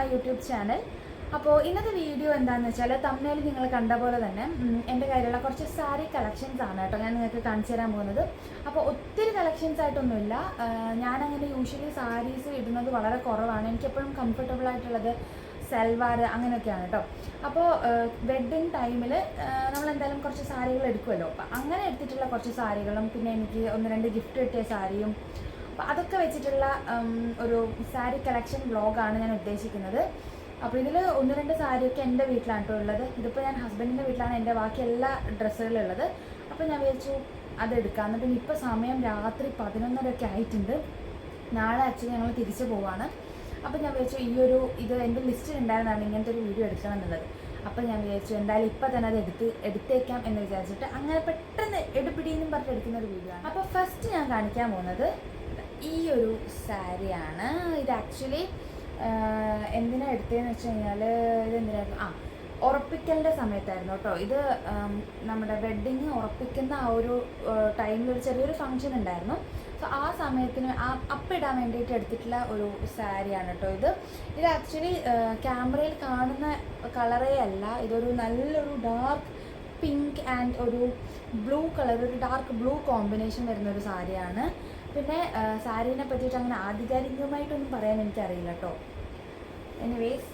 My YouTube channel അപ്പോൾ ഇന്നത്തെ video എന്താണെന്ന് വെച്ചാൽ തമ്മിൽ നിങ്ങൾ കണ്ട പോലെ തന്നെ എന്റെ കയ്യിലുള്ള കുറച്ച് സാരി കളക്ഷൻസ് ആണ് കേട്ടോ ഞാൻ നിങ്ങൾക്ക് കാണിച്ചു തരാൻ പോകുന്നത്. അപ്പോൾ ഒത്തിരി കളക്ഷൻസ് ആയിട്ടൊന്നുമില്ല. ഞാനങ്ങനെ യൂഷ്വലി സാരീസ് ഇടുന്നത് വളരെ കുറവാണ്. എനിക്കെപ്പോഴും കംഫർട്ടബിൾ ആയിട്ടുള്ളത് സൽവാർ അങ്ങനെയൊക്കെയാണ് കേട്ടോ. അപ്പോൾ വെഡ്ഡിങ് ടൈമിൽ നമ്മൾ എന്തായാലും കുറച്ച് സാരികൾ എടുക്കുമല്ലോ. അപ്പം അങ്ങനെ എടുത്തിട്ടുള്ള കുറച്ച് സാരികളും പിന്നെ എനിക്ക് ഒന്ന് രണ്ട് ഗിഫ്റ്റ് കിട്ടിയ സാരിയും അപ്പോൾ അതൊക്കെ വെച്ചിട്ടുള്ള ഒരു സാരി കളക്ഷൻ വ്ളോഗാണ് ഞാൻ ഉദ്ദേശിക്കുന്നത്. അപ്പോൾ ഇതിൽ ഒന്ന് രണ്ട് സാരിയൊക്കെ എന്റെ വീട്ടിലാണ് കേട്ടോ ഉള്ളത്. ഇതിപ്പോൾ ഞാൻ ഹസ്ബൻഡിന്റെ വീട്ടിലാണ് എന്റെ ബാക്കി എല്ലാ ഡ്രസ്സുകളും ഉള്ളത്. അപ്പോൾ ഞാൻ വിചാരിച്ചു അതെടുക്കാം പിന്നെ ഇപ്പോൾ സമയം രാത്രി പതിനൊന്നരയൊക്കെ ആയിട്ടുണ്ട്. നാളെ ആക്ച്വലി ഞങ്ങൾ തിരിച്ചു പോവാണ്. അപ്പോൾ ഞാൻ വിചാരിച്ചു ഈ ഒരു ഇത് എന്റെ ലിസ്റ്റിൽ ഉണ്ടായിരുന്നതാണ് ഇങ്ങനത്തെ ഒരു വീഡിയോ എടുക്കണം എന്നുള്ളത്. അപ്പോൾ ഞാൻ വിചാരിച്ചു എന്തായാലും ഇപ്പോൾ തന്നെ അത് എടുത്ത് എടുത്തേക്കാം എന്ന് വിചാരിച്ചിട്ട് അങ്ങനെ പെട്ടെന്ന് എടുപ്പിടിയെന്നും പറഞ്ഞ് എടുക്കുന്ന ഒരു വീഡിയോ ആണ്. അപ്പോൾ ഫസ്റ്റ് ഞാൻ കാണിക്കാൻ പോകുന്നത് ഈ ഒരു സാരിയാണ്. ഇത് ആക്ച്വലി എന്തിനാ എടുത്തതെന്ന് വെച്ച് കഴിഞ്ഞാൽ ഇത് എന്തിനായിരുന്നു? ആ ഉറപ്പിക്കലിന്റെ സമയത്തായിരുന്നു കേട്ടോ. ഇത് നമ്മുടെ വെഡ്ഡിങ് ഉറപ്പിക്കുന്ന ആ ഒരു ടൈമിൽ ഒരു ചെറിയൊരു ഫംഗ്ഷൻ ഉണ്ടായിരുന്നു. സോ ആ സമയത്തിന് ആ അപ്പിടാൻ വേണ്ടിയിട്ട് എടുത്തിട്ടുള്ള ഒരു സാരിയാണ് കേട്ടോ ഇത്. ഇത് ആക്ച്വലി ക്യാമറയിൽ കാണുന്ന കളറേ അല്ല. ഇതൊരു നല്ലൊരു ഡാർക്ക് പിങ്ക് ആൻഡ് ഒരു ബ്ലൂ കളർ ഒരു ഡാർക്ക് ബ്ലൂ കോമ്പിനേഷൻ വരുന്ന ഒരു സാരിയാണ്. പിന്നെ സാരീനെ പറ്റിയിട്ട് അങ്ങനെ ആധികാരികമായിട്ടൊന്നും പറയാൻ എനിക്കറിയില്ല കേട്ടോ എനിവേസ്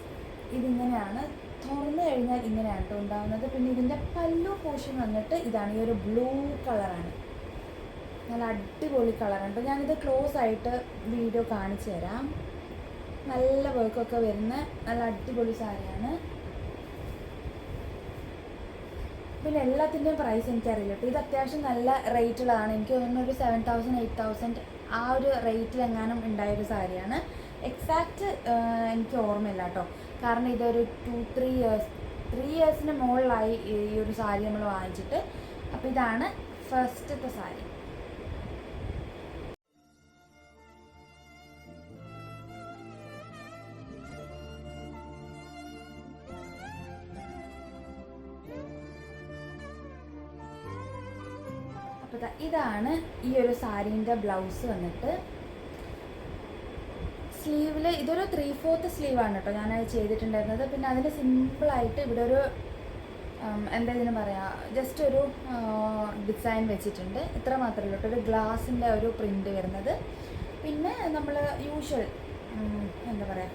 ഇതിങ്ങനെയാണ്. തുറന്നു കഴിഞ്ഞാൽ ഇങ്ങനെയാണ് കേട്ടോ ഉണ്ടാകുന്നത് പിന്നെ ഇതിന്റെ പല്ലു പോഷൻ വന്നിട്ട് ഇതാണ്. ഈ ഒരു ബ്ലൂ കളറാണ് നല്ല അടിപൊളി കളറാണ് കേട്ടോ ഞാനിത് ക്ലോസ് ആയിട്ട് വീഡിയോ കാണിച്ചു തരാം. നല്ല വർക്കൊക്കെ വരുന്ന നല്ല അടിപൊളി സാരിയാണ്. പിന്നെ എല്ലാത്തിന്റെയും പ്രൈസ് എനിക്കറിയില്ല കേട്ടോ ഇത് അത്യാവശ്യം നല്ല റേറ്റുള്ളതാണ് എനിക്ക് തോന്നുന്നു ഒരു സെവൻ തൗസൻഡ് എയ്റ്റ് തൗസൻഡ് ആ ഒരു റേറ്റിൽ എങ്ങാനും ഉണ്ടായൊരു സാരിയാണ്. എക്സാക്റ്റ് എനിക്ക് ഓർമ്മയില്ല കേട്ടോ കാരണം ഇതൊരു ടു ത്രീ ഇയേഴ്സ് ത്രീ ഇയേഴ്സിന് മുകളിലായി ഈ ഒരു സാരി നമ്മൾ വാങ്ങിച്ചിട്ട്. അപ്പോൾ ഇതാണ് ഫസ്റ്റത്തെ സാരി. ഇതാണ് ഈ ഒരു സാരീന്റെ ബ്ലൗസ് വന്നിട്ട്. സ്ലീവിൽ ഇതൊരു ത്രീ ഫോർത്ത് സ്ലീവാണ് കേട്ടോ. ഞാൻ ചെയ്തിട്ടുണ്ടായിരുന്നത്. പിന്നെ അതിന് സിമ്പിളായിട്ട് ഇവിടെ ഒരു എന്താ ഇതിന് പറയാ? ജസ്റ്റ് ഒരു ഡിസൈൻ വെച്ചിട്ടുണ്ട്. ഇത്ര മാത്രമേ ഉള്ളൂ ഒരു ഗ്ലാസിന്റെ ഒരു പ്രിന്റ് വരുന്നത്. പിന്നെ നമ്മൾ യൂഷ്വൽ എന്താ പറയുക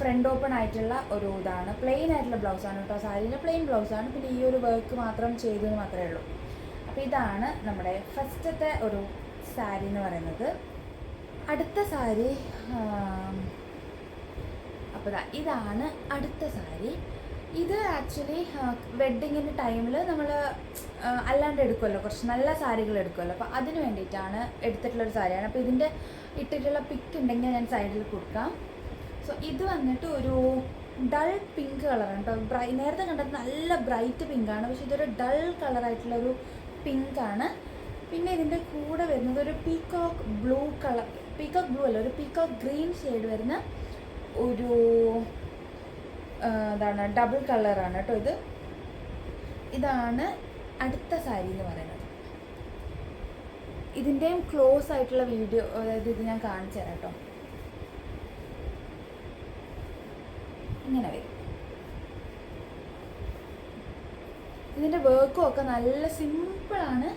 ഫ്രണ്ട് ഓപ്പൺ ആയിട്ടുള്ള ഒരു ഇതാണ്. പ്ലെയിൻ ആയിട്ടുള്ള ബ്ലൗസാണ് കേട്ടോ. സാരീന്റെ പ്ലെയിൻ ബ്ലൗസാണ് പിന്നെ ഈ ഒരു വർക്ക് മാത്രം ചെയ്തു മാത്രമേ ഉള്ളൂ. അപ്പോൾ ഇതാണ് നമ്മുടെ ഫസ്റ്റത്തെ ഒരു സാരി എന്ന് പറയുന്നത്. അടുത്ത സാരി അപ്പോൾ ഇതാണ് അടുത്ത സാരി. ഇത് ആക്ച്വലി വെഡ്ഡിങ്ങിന്റെ ടൈമിൽ നമ്മൾ അല്ലാണ്ട് എടുക്കുമല്ലോ കുറച്ച് നല്ല സാരികൾ എടുക്കുമല്ലോ അപ്പോൾ അതിന് വേണ്ടിയിട്ടാണ് എടുത്തിട്ടുള്ളൊരു സാരിയാണ്. അപ്പോൾ ഇതിന്റെ ഇട്ടിട്ടുള്ള പിക്ക് ഉണ്ടെങ്കിൽ ഞാൻ സൈഡിൽ കൊടുക്കാം. സോ ഇത് വന്നിട്ട് ഒരു ഡൾ പിങ്ക് കളറാണ് കേട്ടോ. ബ്രൈ നേരത്തെ കണ്ടത് നല്ല ബ്രൈറ്റ് പിങ്കാണ്. പക്ഷേ ഇതൊരു ഡൾ കളറായിട്ടുള്ളൊരു പിങ്കാണ് പിന്നെ ഇതിന്റെ കൂടെ വരുന്നത് ഒരു peacock blue colour peacock blue അല്ല ഒരു പീക്കോക്ക് ഗ്രീൻ ഷെയ്ഡ് വരുന്ന ഒരു ഇതാണ് ഡബിൾ കളറാണ് കേട്ടോ ഇത്. ഇതാണ് അടുത്ത സാരി എന്ന് പറയുന്നത്. ഇതിന്റെയും ക്ലോസ് ആയിട്ടുള്ള വീഡിയോ അതായത് ഇത് ഞാൻ കാണിച്ചു തരാം കേട്ടോ. ഇങ്ങനെ വരും. ഇതിന്റെ വർക്കും ഒക്കെ നല്ല സിമ്പിളാണ്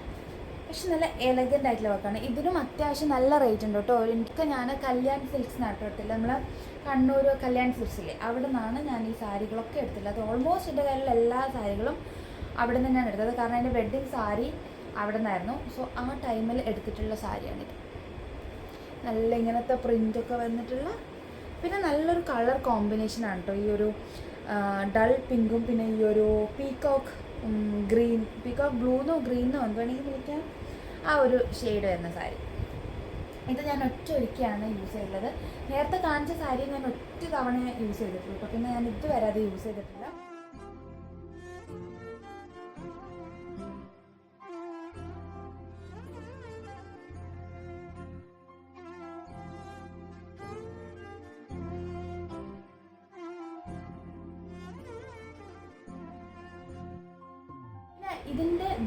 പക്ഷെ നല്ല എലഗന്റ് ആയിട്ടുള്ള വർക്കാണ് ഇതിനും അത്യാവശ്യം നല്ല റേറ്റ് ഉണ്ട് കേട്ടോ. എനിക്ക് ഞാൻ കല്യാൺ സിൽക്സ് നട്ടിട്ടില്ല നമ്മളെ കണ്ണൂർ കല്യാൺ സിൽക്സില്ലേ അവിടെ നിന്നാണ് ഞാൻ ഈ സാരികളൊക്കെ എടുത്തില്ല അത് ഓൾമോസ്റ്റ് എന്റെ കയ്യിലുള്ള എല്ലാ സാരികളും അവിടെ നിന്ന് തന്നെയാണ് എടുത്തത്. കാരണം എന്റെ വെഡ്ഡിങ് സാരി അവിടെ നിന്നായിരുന്നു സോ ആ ടൈമിൽ എടുത്തിട്ടുള്ള സാരിയാണിത് നല്ല ഇങ്ങനത്തെ പ്രിന്റൊക്കെ വന്നിട്ടുള്ള പിന്നെ നല്ലൊരു കളർ കോമ്പിനേഷനാണ് കേട്ടോ. ഈ ഒരു ഡൾ പിങ്കും പിന്നെ ഈ ഒരു പീകോക്ക് ഗ്രീൻ പീകോക്ക് ബ്ലൂന്നോ ഗ്രീനോ എന്ത് വേണമെങ്കിൽ വിളിക്കാം. ആ ഒരു ഷെയ്ഡ് വരുന്ന സാരി. ഇത് ഞാൻ ഒറ്റ ഒരിക്കലാണ് യൂസ് ചെയ്തിട്ടുള്ളത്. നേരത്തെ കാണിച്ച സാരി ഞാൻ ഒറ്റ തവണ യൂസ് ചെയ്തിട്ടുള്ളൂ. കേട്ടോ പിന്നെ ഞാൻ ഇതുവരെ അത് യൂസ് ചെയ്തിട്ടില്ല.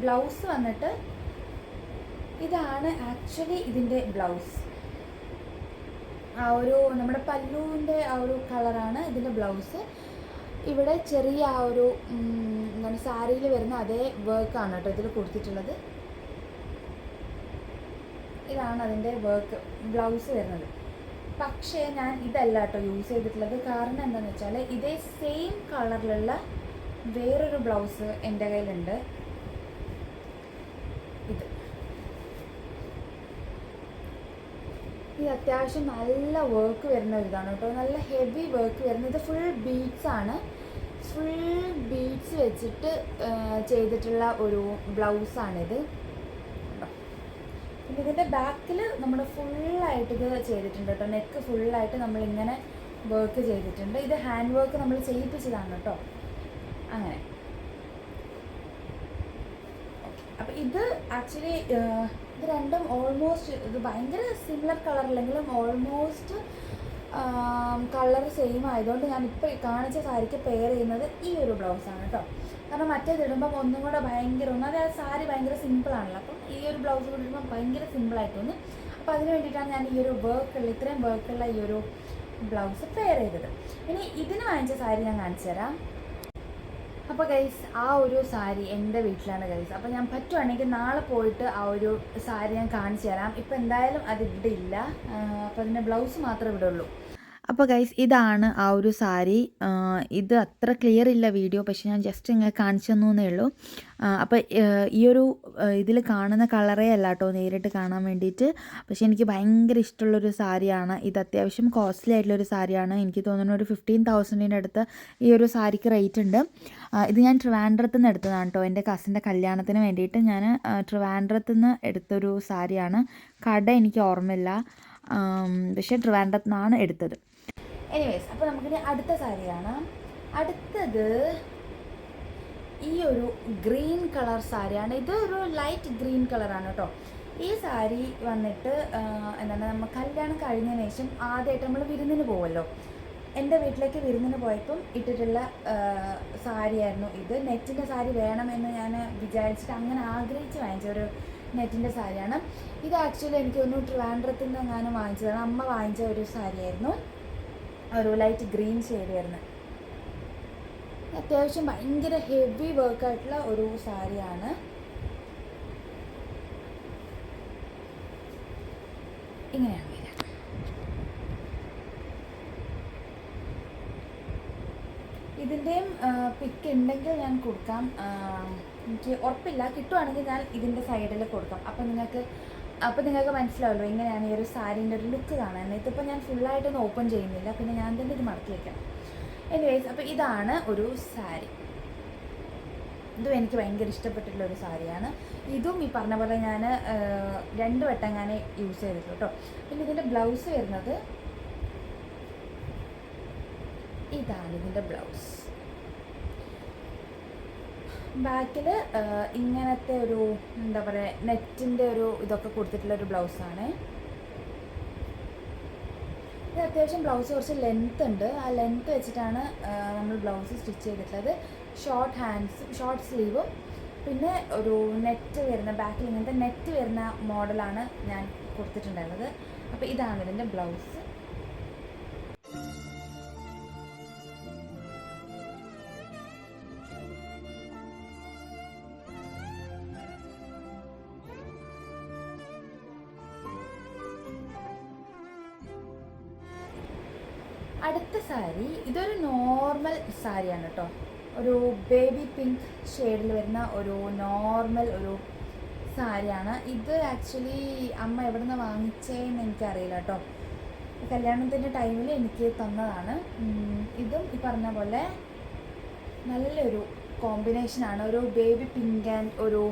ബ്ലൗസ് വന്നിട്ട് ഇതാണ് ആക്ച്വലി ഇതിന്റെ ബ്ലൗസ്. ആ ഒരു നമ്മുടെ പല്ലുവിന്റെ ആ ഒരു കളറാണ് ഇതിന്റെ ബ്ലൗസ്. ഇവിടെ ചെറിയ ആ ഒരു എന്താണ് സാരിയിൽ വരുന്ന അതേ വർക്കാണ് കേട്ടോ ഇതിൽ കൊടുത്തിട്ടുള്ളത്. ഇതാണ് അതിന്റെ വർക്ക് ബ്ലൗസ് വരുന്നത്. പക്ഷേ ഞാൻ ഇതല്ല കേട്ടോ യൂസ് ചെയ്തിട്ടുള്ളത്. കാരണം എന്താണെന്ന് വെച്ചാൽ ഇതേ സെയിം കളറിലുള്ള വേറൊരു ബ്ലൗസ് എന്റെ കയ്യിലുണ്ട് ഇത് ഇത് അത്യാവശ്യം നല്ല വർക്ക് വരുന്ന ഒരിതാണ് കേട്ടോ. നല്ല ഹെവി വർക്ക് വരുന്നത് ഇത് ഫുൾ ബീഡ്സ് ആണ്. ഫുൾ ബീഡ്സ് വെച്ചിട്ട് ചെയ്തിട്ടുള്ള ഒരു ബ്ലൗസാണിത് പിന്നെ ഇതിന്റെ ബാക്കിൽ നമ്മൾ ഫുള്ളായിട്ട് ഇത് ചെയ്തിട്ടുണ്ട് കേട്ടോ. നെക്ക് ഫുള്ളായിട്ട് നമ്മളിങ്ങനെ വർക്ക് ചെയ്തിട്ടുണ്ട്. ഇത് ഹാൻഡ് വർക്ക് നമ്മൾ ചെയ്യിപ്പിച്ചതാണ് കേട്ടോ. അങ്ങനെ. അപ്പം ഇത് ആക്ച്വലി ഇത് രണ്ടും ഓൾമോസ്റ്റ് ഇത് ഭയങ്കര സിമിലർ കളർ അല്ലെങ്കിലും ഓൾമോസ്റ്റ് കളർ സെയിം ആയതുകൊണ്ട് ഞാൻ ഇപ്പോൾ കാണിച്ച സാരിക്ക് പെയർ ചെയ്യുന്നത് ഈ ഒരു ബ്ലൗസാണ് കേട്ടോ കാരണം മറ്റേത് ഇടുമ്പം ഒന്നും കൂടെ ഭയങ്കര ഒന്ന് അതായത് സാരി ഭയങ്കര സിമ്പിളാണല്ലോ അപ്പം ഈ ഒരു ബ്ലൗസ് കൂടി ഇടുമ്പോൾ ഭയങ്കര സിമ്പിളായിട്ട് തോന്നി. അപ്പോൾ അതിന് വേണ്ടിയിട്ടാണ് ഞാൻ ഈ ഒരു വർക്കുള്ള ഇത്രയും വർക്കുള്ള ഈ ഒരു ബ്ലൗസ് പെയർ ചെയ്തത്. ഇനി ഇതിന് വാങ്ങിച്ച സാരി ഞാൻ കാണിച്ചു തരാം. അപ്പോൾ ഗൈസ് ആ ഒരു സാരി എന്റെ വീട്ടിലാണ് ഗൈസ് അപ്പോൾ ഞാൻ പറ്റുവാണെങ്കിൽ നാളെ പോയിട്ട് ആ ഒരു സാരി ഞാൻ കാണിച്ചു തരാം. ഇപ്പോൾ എന്തായാലും അത് ഇവിടെ ഇല്ല. അപ്പോൾ അതിന്റെ ബ്ലൗസ് മാത്രമേ ഇവിടെ ഉള്ളൂ. അപ്പോൾ ഗൈസ് ഇതാണ് ആ ഒരു സാരി. ഇത് അത്ര ക്ലിയർ ഇല്ല വീഡിയോ പക്ഷെ ഞാൻ ജസ്റ്റ് ഇങ്ങനെ കാണിച്ചു തന്നേ ഉള്ളൂ. അപ്പോൾ ഈ ഒരു ഇതിൽ കാണുന്ന കളറേ അല്ല കേട്ടോ നേരിട്ട് കാണാൻ വേണ്ടിയിട്ട് പക്ഷെ എനിക്ക് ഭയങ്കര ഇഷ്ടമുള്ളൊരു സാരിയാണ്. ഇത് അത്യാവശ്യം കോസ്റ്റ്ലി ആയിട്ടുള്ളൊരു സാരിയാണ്. എനിക്ക് തോന്നുന്നു ഒരു ഫിഫ്റ്റീൻ തൗസൻഡിന്റെ അടുത്ത് ഈ ഒരു സാരിക്ക് റേറ്റ് ഉണ്ട്. ഇത് ഞാൻ ട്രിവാൻഡ്രത്ത് നിന്ന് എടുത്തതാണ് കേട്ടോ എന്റെ കസിന്റെ കല്യാണത്തിന് വേണ്ടിയിട്ട് ഞാൻ ട്രിവാൻഡ്രത്ത് നിന്ന് എടുത്തൊരു സാരിയാണ്. കട എനിക്ക് ഓർമ്മയില്ല. പക്ഷേ ട്രിവാൻഡ്രത്ത് നിന്നാണ് എടുത്തത്. എനിവേസ് അപ്പോൾ നമുക്കിനി അടുത്ത സാരി കാണാം. അടുത്തത് ഈ ഒരു ഗ്രീൻ കളർ സാരിയാണ്. ഇത് ഒരു ലൈറ്റ് ഗ്രീൻ കളറാണ് കേട്ടോ. ഈ സാരി വന്നിട്ട് എന്താണ് നമ്മൾ കല്യാണം കഴിഞ്ഞതിന് ശേഷം ആദ്യമായിട്ട് നമ്മൾ വിരുന്നിന് പോവല്ലോ. എന്റെ വീട്ടിലേക്ക് വിരുന്നിന് പോയപ്പം ഇട്ടിട്ടുള്ള സാരിയായിരുന്നു ഇത്. നെറ്റിന്റെ സാരി വേണമെന്ന് ഞാൻ വിചാരിച്ചിട്ട് അങ്ങനെ ആഗ്രഹിച്ച് വാങ്ങിച്ച ഒരു നെറ്റിന്റെ സാരിയാണ്. ഇത് ആക്ച്വലി എനിക്ക് തോന്നുന്നു ട്രിവാൻഡ്രത്തിൽ നിന്ന് ഞാൻ വാങ്ങിച്ചതാണ്. അമ്മ വാങ്ങിച്ച ഒരു സാരിയായിരുന്നു. ഒരു ലൈറ്റ് ഗ്രീൻ ഷെയ്ഡ് വരുന്നത് അത്യാവശ്യം ഭയങ്കര ഹെവി വർക്കായിട്ടുള്ള ഒരു സാരിയാണ്. ഇങ്ങനെയാണ് വരിക. ഇതിന്റെയും പിക്ക് ഉണ്ടെങ്കിൽ ഞാൻ കൊടുക്കാം. എനിക്ക് ഉറപ്പില്ല. കിട്ടുവാണെങ്കിൽ ഞാൻ ഇതിന്റെ സൈഡിൽ കൊടുക്കാം. അപ്പം നിങ്ങൾക്ക് അപ്പം നിങ്ങൾക്ക് മനസ്സിലാവുമല്ലോ എങ്ങനെയാണ് ഈ ഒരു സാരീന്റെ ഒരു ലുക്ക് കാണാൻ ഇതിപ്പോൾ ഞാൻ ഫുള്ളായിട്ടൊന്നും ഓപ്പൺ ചെയ്യുന്നില്ല പിന്നെ ഞാൻ തന്നെ ഇത് മടക്കി വയ്ക്കാം എനിവേസ് അപ്പോൾ ഇതാണ് ഒരു സാരി. ഇതും എനിക്ക് ഭയങ്കര ഇഷ്ടപ്പെട്ടിട്ടുള്ള ഒരു സാരിയാണ്. ഇതും ഈ പറഞ്ഞ പോലെ ഞാൻ രണ്ട് വട്ടം ഞാൻ യൂസ് ചെയ്തിട്ടുള്ളൂ കേട്ടോ. പിന്നെ ഇതിന്റെ ബ്ലൗസ് വരുന്നത് ഇതാണ് ഇതിന്റെ ബ്ലൗസ് ബാക്കിൽ ഇങ്ങനത്തെ ഒരു എന്താ പറയുക നെറ്റിന്റെ ഒരു ഇതൊക്കെ കൊടുത്തിട്ടുള്ള ഒരു ബ്ലൗസാണ്. ഇത് അത്യാവശ്യം ബ്ലൗസ് കുറച്ച് ലെങ്ത് ഉണ്ട്. ആ ലെങ്ത് വെച്ചിട്ടാണ് നമ്മൾ ബ്ലൗസ് സ്റ്റിച്ച് ചെയ്തിട്ടുള്ളത്. ഷോർട്ട് ഹാൻഡ്സ് ഷോർട്ട് സ്ലീവും പിന്നെ ഒരു നെറ്റ് വരുന്ന ബാക്കിൽ ഇങ്ങനത്തെ നെറ്റ് വരുന്ന മോഡലാണ് ഞാൻ കൊടുത്തിട്ടുണ്ടായിരുന്നത്. അപ്പോൾ ഇതാണ് ഇതിന്റെ ബ്ലൗസ്. അടുത്ത സാരി ഇതൊരു നോർമൽ സാരിയാണ് കേട്ടോ ഒരു ബേബി പിങ്ക് ഷെയ്ഡിൽ വരുന്ന ഒരു നോർമൽ ഒരു സാരിയാണ്. ഇത് ആക്ച്വലി അമ്മ എവിടെ നിന്ന് വാങ്ങിച്ചേന്ന് എനിക്കറിയില്ല കേട്ടോ കല്യാണത്തിന്റെ ടൈമിൽ എനിക്ക് തന്നതാണ്. ഇതും ഈ പറഞ്ഞ പോലെ നല്ലൊരു കോമ്പിനേഷനാണ് ഒരു ബേബി പിങ്ക് ആൻഡ് ഒരു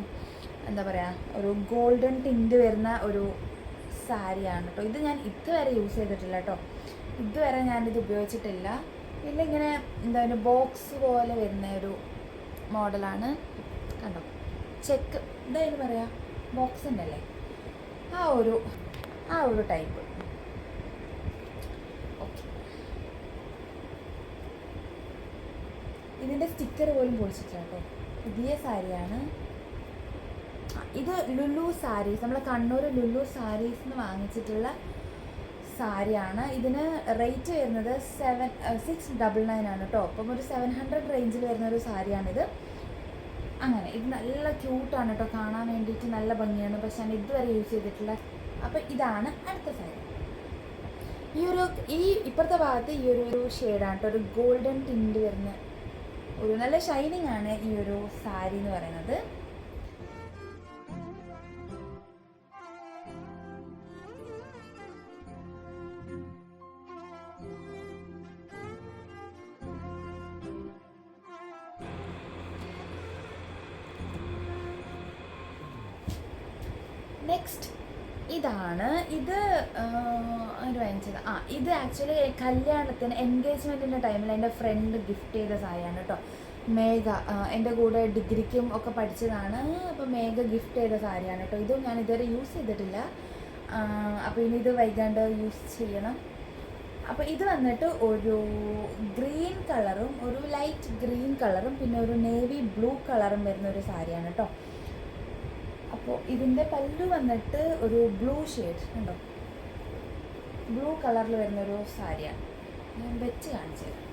എന്താ പറയുക ഒരു ഗോൾഡൻ ടിന്റ് വരുന്ന ഒരു സാരിയാണ് കേട്ടോ ഇത് ഞാൻ ഇതുവരെ യൂസ് ചെയ്തിട്ടില്ല കേട്ടോ ഇതുവരെ ഞാനിത് ഉപയോഗിച്ചിട്ടില്ല. പിന്നെ ഇങ്ങനെ എന്താ പറയുക ബോക്സ് പോലെ വരുന്ന ഒരു മോഡലാണ്. കണ്ടോ? ചെക്ക് എന്തായാലും പറയാ? ബോക്സിന്റെ അല്ലേ ആ ഒരു ആ ഒരു ടൈപ്പ് ഇതിന്റെ സ്റ്റിക്കർ പോലും പൊളിച്ചിട്ടില്ല കേട്ടോ. പുതിയ സാരിയാണ്. ഇത് ലുലു സാരീസ്. നമ്മൾ കണ്ണൂർ ലുലു സാരീസ് എന്ന് വാങ്ങിച്ചിട്ടുള്ള സാരിയാണ്. ഇതിന് റേറ്റ് വരുന്നത് സെവൻ സിക്സ് ഡബിൾ നയൻ ആണ് കേട്ടോ അപ്പം ഒരു സെവൻ ഹൺഡ്രഡ് റേഞ്ചിൽ വരുന്ന ഒരു സാരിയാണിത്. അങ്ങനെ ഇത് നല്ല ക്യൂട്ടാണ് കേട്ടോ കാണാൻ വേണ്ടിയിട്ട് നല്ല ഭംഗിയാണ്. പക്ഷെ ഞാൻ ഇതുവരെ യൂസ് ചെയ്തിട്ടില്ല. അപ്പം ഇതാണ് അടുത്ത സാരി. ഈ ഒരു ഈ ഇപ്പുറത്തെ ഭാഗത്ത് ഈ ഒരു ഷെയ്ഡാണ് കേട്ടോ ഒരു ഗോൾഡൻ ടിന്റ് വരുന്ന ഒരു നല്ല ഷൈനിങ് ആണ് ഈ ഒരു സാരി എന്ന് പറയുന്നത്. നെക്സ്റ്റ് ഇതാണ്. ഇത് ഒരു വാങ്ങിച്ചത് ആ ഇത് ആക്ച്വലി കല്യാണത്തിന് എൻഗേജ്മെന്റിന്റെ ടൈമിൽ എന്റെ ഫ്രണ്ട് ഗിഫ്റ്റ് ചെയ്ത സാരിയാണ് കേട്ടോ മേഘ എന്റെ കൂടെ ഡിഗ്രിക്കും ഒക്കെ പഠിച്ചതാണ്. അപ്പോൾ മേഘ ഗിഫ്റ്റ് ചെയ്ത സാരിയാണ് കേട്ടോ ഇതും ഞാൻ ഇതുവരെ യൂസ് ചെയ്തിട്ടില്ല. അപ്പോൾ ഇനി ഇത് വൈകാണ്ട് യൂസ് ചെയ്യണം. അപ്പോൾ ഇത് വന്നിട്ട് ഒരു ഗ്രീൻ കളറും ഒരു ലൈറ്റ് ഗ്രീൻ കളറും പിന്നെ ഒരു നേവി ബ്ലൂ കളറും വരുന്ന ഒരു സാരിയാണ് കേട്ടോ അപ്പോൾ ഇതിന്റെ പല്ലു വന്നിട്ട് ഒരു ബ്ലൂ ഷെയ്ഡ് ഉണ്ടോ ബ്ലൂ കളറിൽ വരുന്നൊരു സാരിയാണ് ഞാൻ വെച്ച് കാണിച്ചു തരാം.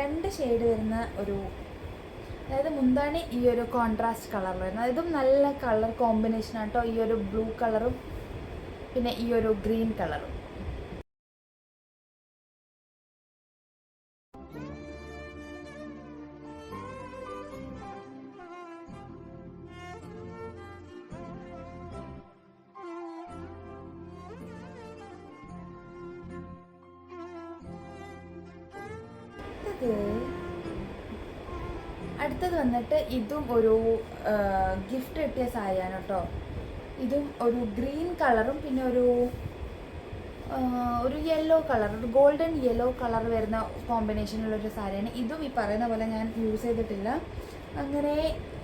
രണ്ട് ഷെയ്ഡ് വരുന്ന ഒരു അതായത് മുന്താണി ഈ ഒരു കോൺട്രാസ്റ്റ് കളറിൽ വരുന്നത്. ഇതും നല്ല കളർ കോമ്പിനേഷൻ ആട്ടോ. ഈ ഒരു ബ്ലൂ കളറും പിന്നെ ഈ ഒരു ഗ്രീൻ കളറും അടുത്തത് വന്നിട്ട് ഇതും ഒരു ഗിഫ്റ്റ് കിട്ടിയ സാരിയാണ് കേട്ടോ ഇതും ഒരു ഗ്രീൻ കളറും പിന്നെ ഒരു ഒരു യെല്ലോ കളർ ഒരു ഗോൾഡൻ യെല്ലോ കളർ വരുന്ന കോമ്പിനേഷനുള്ള ഒരു സാരിയാണ്. ഇതും ഈ പറയുന്ന പോലെ ഞാൻ യൂസ് ചെയ്തിട്ടില്ല. അങ്ങനെ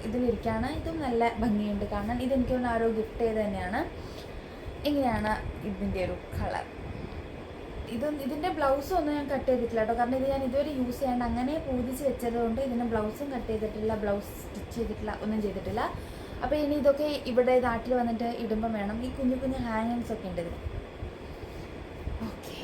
ഇതിലിരിക്കുകയാണ് ഇതും നല്ല ഭംഗിയുണ്ട് കാണാൻ. ഇതെനിക്ക് ആരോ ഗിഫ്റ്റ് ചെയ്ത് തന്നെയാണ്. ഇങ്ങനെയാണ് ഇതിന്റെ ഒരു കളർ ഇത് ഇതിന്റെ ബ്ലൗസും ഒന്നും ഞാൻ കട്ട് ചെയ്തിട്ടില്ല കേട്ടോ കാരണം ഇത് ഞാൻ ഇതുവരെ യൂസ് ചെയ്യാണ്ട് അങ്ങനെ പൂജിച്ച് വെച്ചത് കൊണ്ട് ഇതിന് ബ്ലൗസും കട്ട് ചെയ്തിട്ടില്ല ബ്ലൗസ് സ്റ്റിച്ച് ചെയ്തിട്ടില്ല ഒന്നും ചെയ്തിട്ടില്ല. അപ്പോൾ ഇനി ഇതൊക്കെ ഇവിടെ നാട്ടിൽ വന്നിട്ട് ഇടുമ്പം വേണം. ഈ കുഞ്ഞു കുഞ്ഞു ഹാങ്ങിങ്സ് ഒക്കെ ഉണ്ട് ഇതിന് ഓക്കെ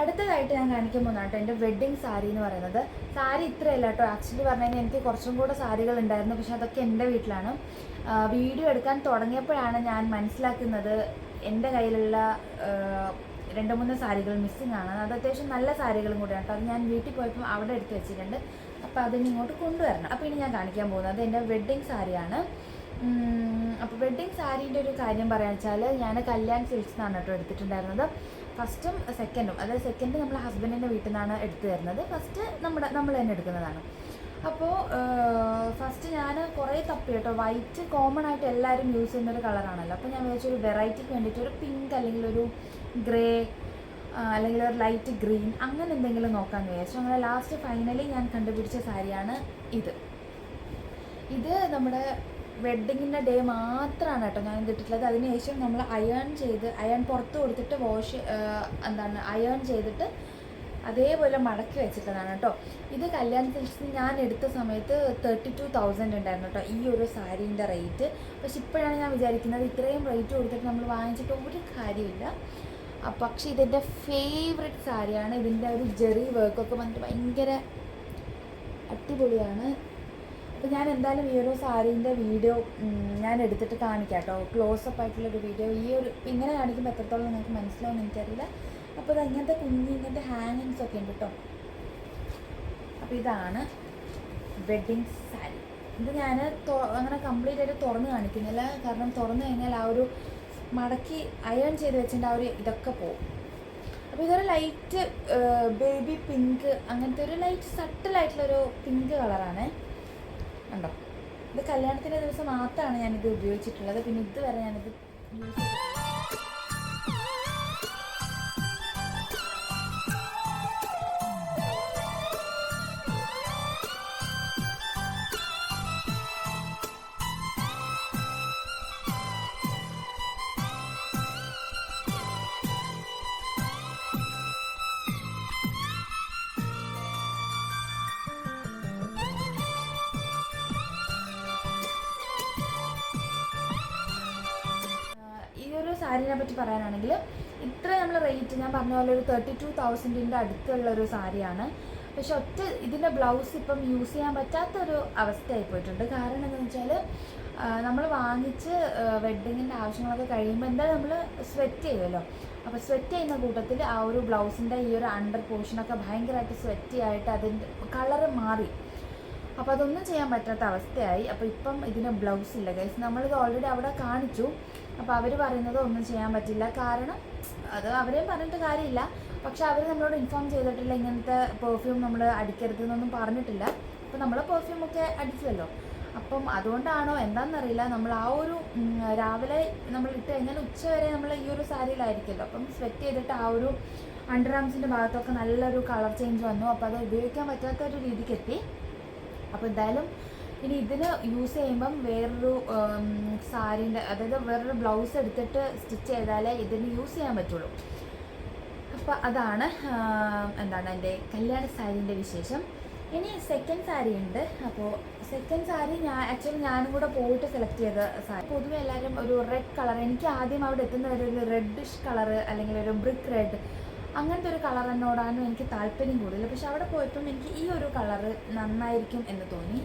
അടുത്തതായിട്ട് ഞാൻ കാണിക്കാൻ പോകുന്നതാണ് എന്റെ വെഡ്ഡിങ് സാരി എന്ന് പറയുന്നത്. സാരി ഇത്രയല്ല കേട്ടോ. ആക്ച്വലി പറഞ്ഞു കഴിഞ്ഞാൽ എനിക്ക് കുറച്ചും കൂടെ സാരികൾ ഉണ്ടായിരുന്നു. പക്ഷെ അതൊക്കെ എന്റെ വീട്ടിലാണ്. വീഡിയോ എടുക്കാൻ തുടങ്ങിയപ്പോഴാണ് ഞാൻ മനസ്സിലാക്കുന്നത് എന്റെ കയ്യിലുള്ള രണ്ട് മൂന്ന് സാരികൾ മിസ്സിങ് ആണ്. അത് അത്യാവശ്യം നല്ല സാരികളും കൂടെയാണ് കേട്ടോ. അത് ഞാൻ വീട്ടിൽ പോയപ്പോൾ അവിടെ എടുത്ത് വെച്ചിട്ടുണ്ട്. അപ്പോൾ അതിന് ഇങ്ങോട്ട് കൊണ്ടുവരണം. അപ്പോൾ ഇനി ഞാൻ കാണിക്കാൻ പോകുന്നത്. എന്റെ വെഡ്ഡിങ് സാരിയാണ് അപ്പോൾ വെഡ്ഡിങ് സാരീന്റെ ഒരു കാര്യം പറയുക വെച്ചാൽ ഞാൻ കല്യാൺ സിൽക്സ് എന്നാണ് കേട്ടോ എടുത്തിട്ടുണ്ടായിരുന്നത്. ഫസ്റ്റും സെക്കൻഡും അതായത് സെക്കൻഡ് നമ്മൾ ഹസ്ബൻഡിന്റെ വീട്ടിൽ നിന്നാണ് എടുത്തു തരുന്നത്. ഫസ്റ്റ് നമ്മുടെ നമ്മൾ തന്നെ എടുക്കുന്നതാണ്. അപ്പോൾ ഫസ്റ്റ് ഞാൻ കുറേ തപ്പി കേട്ടോ. വൈറ്റ് കോമൺ ആയിട്ട് എല്ലാവരും യൂസ് ചെയ്യുന്ന ഒരു കളറാണല്ലോ അപ്പോൾ ഞാൻ വിചാരിച്ചു ഒരു വെറൈറ്റിക്ക് വേണ്ടിയിട്ട് ഒരു പിങ്ക് അല്ലെങ്കിൽ ഒരു ഗ്രേ അല്ലെങ്കിൽ ഒരു ലൈറ്റ് ഗ്രീൻ അങ്ങനെ എന്തെങ്കിലും നോക്കാമെന്ന് വിചാരിച്ചു. അങ്ങനെ ലാസ്റ്റ് ഫൈനലി ഞാൻ കണ്ടുപിടിച്ച സാരിയാണ് ഇത്. ഇത് നമ്മുടെ വെഡ്ഡിങ്ങിന്റെ ഡേ മാത്രമാണ് കേട്ടോ ഞാൻ ഇതിട്ടിട്ടുള്ളത് അതിനുശേഷം നമ്മൾ അയൺ ചെയ്ത് അയൺ പുറത്ത് കൊടുത്തിട്ട് വാഷ് എന്താണ് അയൺ ചെയ്തിട്ട് അതേപോലെ മടക്കി വെച്ചിട്ടതാണ് കേട്ടോ ഇത് കല്യാൺ ഞാൻ എടുത്ത സമയത്ത് തേർട്ടി ടു തൗസൻഡ് ഉണ്ടായിരുന്നു കേട്ടോ ഈ ഒരു സാരീന്റെ റേറ്റ് പക്ഷെ ഇപ്പോഴാണ് ഞാൻ വിചാരിക്കുന്നത് ഇത്രയും റേറ്റ് കൊടുത്തിട്ട് നമ്മൾ വാങ്ങിച്ചിട്ട് ഒരു കാര്യമില്ല. പക്ഷേ ഇതിന്റെ ഫേവററ്റ് സാരിയാണ്. ഇതിന്റെ ഒരു ജെറി വർക്കൊക്കെ വന്നിട്ട് ഭയങ്കര അടിപൊളിയാണ്. അപ്പോൾ ഞാൻ എന്തായാലും ഈ ഒരു സാരീന്റെ വീഡിയോ ഞാൻ എടുത്തിട്ട് കാണിക്കാം കേട്ടോ ക്ലോസപ്പ് ആയിട്ടുള്ളൊരു വീഡിയോ ഈ ഒരു ഇങ്ങനെ കാണിക്കുമ്പോൾ എത്രത്തോളം നിങ്ങൾക്ക് മനസ്സിലാവും എനിക്കറിയില്ല. അപ്പോൾ ഇത് ഇങ്ങനത്തെ കുഞ്ഞ് ഇങ്ങനത്തെ ഹാങ്ങിങ്സ് ഒക്കെ ഉണ്ട് കേട്ടോ അപ്പോൾ ഇതാണ് വെഡ്ഡിങ് സാരി ഇത് ഞാൻ അങ്ങനെ കംപ്ലീറ്റ് ആയിട്ട് തുറന്ന് കാണിക്കുന്നില്ല. കാരണം തുറന്നു കഴിഞ്ഞാൽ ആ ഒരു മടക്കി അയൺ ചെയ്ത് വെച്ചിട്ട് ആ ഒരു ഇതൊക്കെ പോകും അപ്പോൾ ഇതൊരു ലൈറ്റ് ബേബി പിങ്ക് അങ്ങനത്തെ ഒരു ലൈറ്റ് സട്ടിലായിട്ടുള്ളൊരു പിങ്ക് കളറാണ് ഉണ്ടോ ഇത് കല്യാണത്തിന്റെ ദിവസം മാത്രമാണ് ഞാനിത് ഉപയോഗിച്ചിട്ടുള്ളത്. പിന്നെ ഇതുവരെ ഞാനിത് യൂസ് സാരീനെ പറ്റി പറയാനാണെങ്കിൽ ഇത്ര നമ്മൾ റേറ്റ് ഞാൻ പറഞ്ഞ പോലെ ഒരു തേർട്ടി ടു തൗസൻഡിന്റെ അടുത്തുള്ള ഒരു സാരിയാണ്. പക്ഷെ ഒറ്റ ഇതിന്റെ ബ്ലൗസ് ഇപ്പം യൂസ് ചെയ്യാൻ പറ്റാത്തൊരു അവസ്ഥയായി പോയിട്ടുണ്ട്. കാരണം എന്താണെന്ന് വെച്ചാൽ നമ്മൾ വാങ്ങിച്ച് വെഡ്ഡിങ്ങിന്റെ ആവശ്യങ്ങളൊക്കെ കഴിയുമ്പോൾ എന്തായാലും നമ്മൾ സ്വെറ്റ് ചെയ്യുമല്ലോ. അപ്പോൾ സ്വെറ്റ് ചെയ്യുന്ന കൂട്ടത്തിൽ ആ ഒരു ബ്ലൗസിന്റെ ഈ ഒരു അണ്ടർ പോർഷനൊക്കെ ഭയങ്കരമായിട്ട് സ്വെറ്റി ആയിട്ട് അതിന്റെ കളറ് മാറി. അപ്പോൾ അതൊന്നും ചെയ്യാൻ പറ്റാത്ത അവസ്ഥയായി. അപ്പോൾ ഇപ്പം ഇതിന് ബ്ലൗസ് ഇല്ല. ഗൈസ് നമ്മളിത് ഓൾറെഡി അവിടെ കാണിച്ചു. അപ്പോൾ അവർ പറയുന്നത് ഒന്നും ചെയ്യാൻ പറ്റില്ല. കാരണം അത് അവരെയും പറഞ്ഞിട്ട് കാര്യമില്ല. പക്ഷെ അവർ നമ്മളോട് ഇൻഫോം ചെയ്തിട്ടില്ല ഇങ്ങനത്തെ പെർഫ്യൂം നമ്മൾ അടിക്കരുത് എന്നൊന്നും പറഞ്ഞിട്ടില്ല അപ്പോൾ നമ്മൾ പെർഫ്യൂമൊക്കെ അടിച്ചുവല്ലോ അപ്പം അതുകൊണ്ടാണോ എന്താണെന്നറിയില്ല നമ്മൾ ആ ഒരു രാവിലെ നമ്മൾ ഇട്ട് കഴിഞ്ഞാൽ ഉച്ച വരെ നമ്മൾ ഈ ഒരു സാരിയിലായിരിക്കുമല്ലോ. അപ്പം സ്വെറ്റ് ചെയ്തിട്ട് ആ ഒരു അണ്ടർ ആംസിന്റെ ഭാഗത്തൊക്കെ നല്ലൊരു കളർ ചേഞ്ച് വന്നു. അപ്പോൾ അത് ഉപയോഗിക്കാൻ പറ്റാത്ത ഒരു രീതിക്ക് എത്തി അപ്പോൾ എന്തായാലും ഇനി ഇതിന് യൂസ് ചെയ്യുമ്പം വേറൊരു സാരീന്റെ അതായത് വേറൊരു ബ്ലൗസ് എടുത്തിട്ട് സ്റ്റിച്ച് ചെയ്താലേ ഇതിന് യൂസ് ചെയ്യാൻ പറ്റുള്ളൂ. അപ്പോൾ അതാണ് എന്താണ് എന്റെ കല്യാണ സാരീന്റെ വിശേഷം. ഇനി സെക്കൻഡ് സാരി ഉണ്ട്. അപ്പോൾ സെക്കൻഡ് സാരി ഞാൻ ആക്ച്വലി ഞാനും കൂടെ പോയിട്ട് സെലക്ട് ചെയ്ത സാരി. പൊതുവെ എല്ലാവരും ഒരു റെഡ് കളർ എനിക്ക് ആദ്യം അവിടെ എത്തുന്ന ഒരു റെഡിഷ് കളർ അല്ലെങ്കിൽ ഒരു ബ്രിക്ക് റെഡ് അങ്ങനത്തെ ഒരു കളർ എന്നോടാണ് എനിക്ക് താല്പര്യം കൂടുതൽ. പക്ഷെ അവിടെ പോയപ്പം എനിക്ക് ഈ ഒരു കളറ് നന്നായിരിക്കും എന്ന് തോന്നി.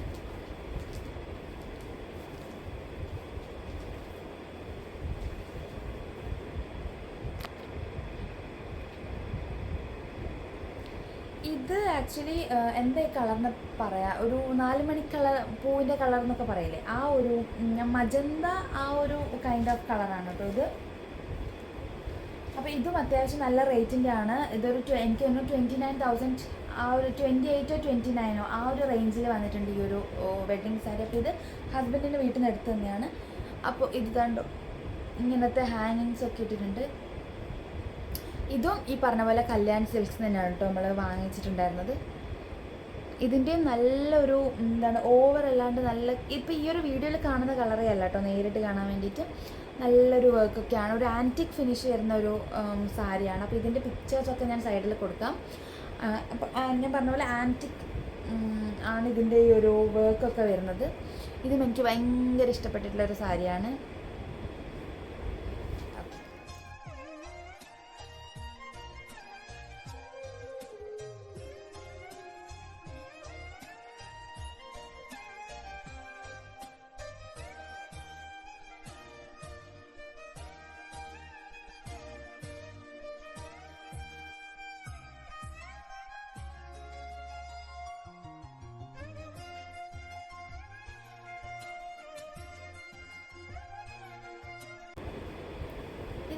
ഇത് ആക്ച്വലി എന്താ കളറിന് പറയാ? ഒരു നാല് മണി കളർ പൂവിന്റെ കളർ എന്നൊക്കെ പറയില്ലേ? ആ ഒരു മജന്ത ആ ഒരു കൈൻഡ് ഓഫ് കളറാണ് കേട്ടോ ഇത്. അപ്പോൾ ഇതും അത്യാവശ്യം നല്ല റേറ്റിന്റെ ആണ്. ഇതൊരു എനിക്ക് തോന്നുന്നു ട്വന്റി നയൻ തൗസൻഡ് ആ ഒരു ട്വന്റി എയ്റ്റോ ട്വന്റി നയനോ ആ ഒരു റേഞ്ചിൽ വന്നിട്ടുണ്ട് ഈ ഒരു വെഡ്ഡിങ് സാരി അപ്പോൾ ഇത് ഹസ്ബൻഡിന്റെ വീട്ടിൽ നിന്ന് എടുത്തു തന്നെയാണ്. അപ്പോൾ ഇത് കണ്ടു? ഇങ്ങനത്തെ ഹാങ്ങിങ്സ് ഒക്കെ ഇട്ടിട്ടുണ്ട്. ഇതും ഈ പറഞ്ഞ പോലെ കല്യാൺ സിൽക്സ് തന്നെയാണ് കേട്ടോ നമ്മൾ വാങ്ങിച്ചിട്ടുണ്ടായിരുന്നത്. ഇതിന്റെയും നല്ലൊരു എന്താണ് ഓവർ അല്ലാണ്ട് നല്ല ഇപ്പോൾ ഈ ഒരു വീഡിയോയിൽ കാണുന്ന കളറേ അല്ല കേട്ടോ നേരിട്ട് കാണാൻ വേണ്ടിയിട്ട്. നല്ലൊരു വർക്കൊക്കെയാണ് ഒരു ആന്റിക് ഫിനിഷ് വരുന്ന ഒരു സാരിയാണ്. അപ്പോൾ ഇതിന്റെ പിക്ചേഴ്സൊക്കെ ഞാൻ സൈഡിൽ കൊടുക്കാം. അപ്പോൾ ഞാൻ പറഞ്ഞ പോലെ ആന്റിക് ആണ് ഇതിന്റെ ഈ ഒരു വർക്കൊക്കെ വരുന്നത്. ഇതും എനിക്ക് ഭയങ്കര ഇഷ്ടപ്പെട്ടിട്ടുള്ള ഒരു സാരിയാണ്.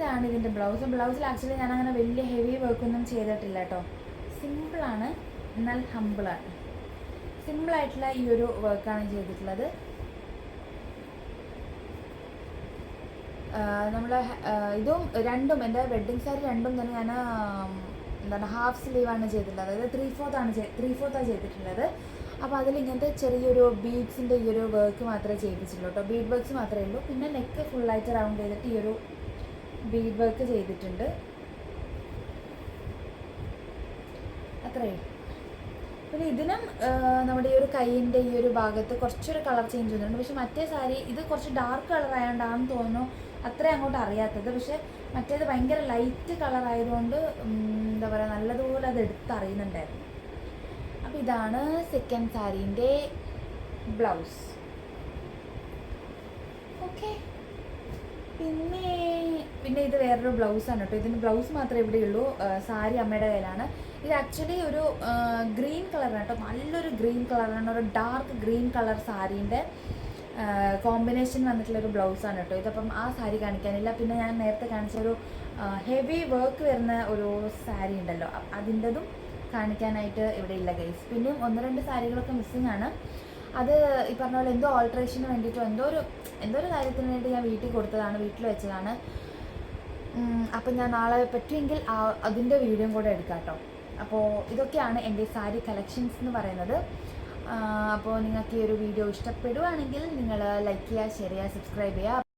ഇതാണ് ഇതിന്റെ ബ്ലൗസ് ബ്ലൗസിൽ ആക്ച്വലി ഞാൻ അങ്ങനെ വലിയ ഹെവി വർക്കൊന്നും ചെയ്തിട്ടില്ല കേട്ടോ സിമ്പിളാണ് എന്നാൽ ഹമ്പിളാണ് സിമ്പിളായിട്ടുള്ള ഈ ഒരു വർക്കാണ് ചെയ്തിട്ടുള്ളത്. നമ്മൾ ഇതും രണ്ടും എന്റെ വെഡ്ഡിങ് സാരി രണ്ടും തന്നെ ഞാൻ എന്താണ് ഹാഫ് സ്ലീവാണ് ചെയ്തിട്ടുള്ളത്. അതായത് ത്രീ ഫോർത്ത് ആണ് ത്രീ ഫോർത്താണ് ചെയ്തിട്ടുള്ളത്. അപ്പോൾ അതിൽ ഇങ്ങനത്തെ ചെറിയൊരു ബീഡ്സിന്റെ ഈ ഒരു വർക്ക് മാത്രമേ ചെയ്യിപ്പിച്ചുള്ളൂ കേട്ടോ ബീഡ് വർക്ക്സ് മാത്രമേ ഉള്ളൂ. പിന്നെ നെക്ക് ഫുള്ളായിട്ട് റൗണ്ട് ചെയ്തിട്ട് ഈ ഒരു ബീഡ് വർക്ക് ചെയ്തിട്ടുണ്ട്. ഉള്ളൂ. പിന്നെ ഇതിനും നമ്മുടെ ഈ ഒരു കൈയിന്റെ ഈ ഒരു ഭാഗത്ത് കുറച്ചൊരു കളർ ചേഞ്ച് വന്നിട്ടുണ്ട്. പക്ഷെ മറ്റേ സാരി ഇത് കുറച്ച് ഡാർക്ക് കളർ ആയതുകൊണ്ടാണെന്ന് തോന്നുന്നു അത്രേ അങ്ങോട്ട് അറിയാത്തത്. പക്ഷെ മറ്റേത് ഭയങ്കര ലൈറ്റ് കളർ ആയതുകൊണ്ട് എന്താ പറയുക നല്ലതുപോലെ അത് എടുത്തറിയുന്നുണ്ടായിരുന്നു അപ്പം ഇതാണ് സെക്കൻഡ് സാരീന്റെ ബ്ലൗസ് ഓക്കെ പിന്നെ പിന്നെ ഇത് വേറൊരു ബ്ലൗസാണ് കേട്ടോ. ഇതിന് ബ്ലൗസ് മാത്രമേ ഇവിടെ ഉള്ളൂ. സാരി അമ്മയുടെ കയ്യിലാണ്. ഇത് ആക്ച്വലി ഒരു ഗ്രീൻ കളറാണ് കേട്ടോ. നല്ലൊരു ഗ്രീൻ കളറാണ് ഒരു ഡാർക്ക് ഗ്രീൻ കളർ സാരീന്റെ കോമ്പിനേഷൻ വന്നിട്ടുള്ള ഒരു ബ്ലൗസാണ് കേട്ടോ. ഇതപ്പം ആ സാരി കാണിക്കാനില്ല. പിന്നെ ഞാൻ നേരത്തെ കാണിച്ച ഒരു ഹെവി വർക്ക് വരുന്ന ഒരു സാരി ഉണ്ടല്ലോ. അതിന്റെതും കാണിക്കാനായിട്ട് ഇവിടെ ഇല്ല ഗൈസ് പിന്നെയും ഒന്ന് രണ്ട് സാരികളൊക്കെ മിസ്സിങ് ആണ്. അത് ഈ പറഞ്ഞ പോലെ എന്തോ ഓൾട്രേഷന് വേണ്ടിയിട്ടോ എന്തോ ഒരു എന്തോ ഒരു കാര്യത്തിന് വേണ്ടി ഞാൻ വീട്ടിൽ കൊടുത്തതാണ് വീട്ടിൽ വെച്ചതാണ്. അപ്പം ഞാൻ നാളെ പറ്റുമെങ്കിൽ അതിന്റെ വീഡിയോയും കൂടെ എടുക്കാം കേട്ടോ അപ്പോൾ ഇതൊക്കെയാണ് എന്റെ സാരി കളക്ഷൻസ് എന്ന് പറയുന്നത്. അപ്പോൾ നിങ്ങൾക്ക് ഈ ഒരു വീഡിയോ ഇഷ്ടപ്പെടുവാണെങ്കിൽ നിങ്ങൾ ലൈക്ക് ചെയ്യുക ഷെയർ ചെയ്യുക സബ്സ്ക്രൈബ് ചെയ്യുക.